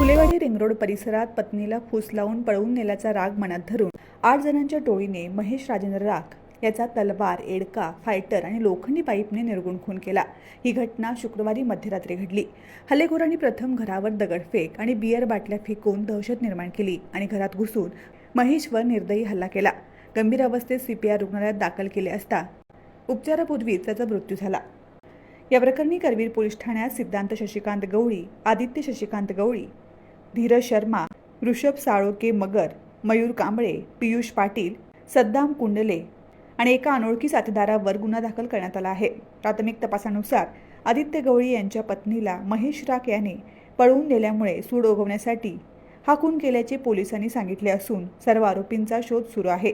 Ring road परिसरात पत्नीला फूस लावून पळवून नेल्याचा राग मनात धरून आठ जणांच्या टोळीने महेश राजेंद्र राख याचा तलवार एडका फायटर आणि लोखंडी पाईपने निर्गुण खून केला. ही घटना शुक्रवारी मध्यरात्री घडली. हल्लेखोरांनी प्रथम घरावर दगडफेक आणि बियर बाटल्या फेकून दहशत निर्माण केली आणि घरात घुसून महेशवर निर्दयी हल्ला केला. गंभीर अवस्थेत सीपीआर रुग्णालयात दाखल केले असता उपचारापूर्वीच त्याचा मृत्यू झाला. या प्रकरणी करवीर पोलीस ठाण्यात सिद्धांत शशिकांत गवळी आदित्य शशिकांत गवळी धीरज शर्मा ऋषभ साळोके मगर मयूर कांबळे पियुष पाटील सद्दाम कुंडले आणि एका अनोळखी साथीदारावर गुन्हा दाखल करण्यात आला आहे. प्राथमिक तपासानुसार आदित्य गवळी यांच्या पत्नीला महेश राख याने पळवून नेल्यामुळे सूड उगवण्यासाठी हा खून केल्याचे पोलिसांनी सांगितले असून सर्व आरोपींचा शोध सुरू आहे.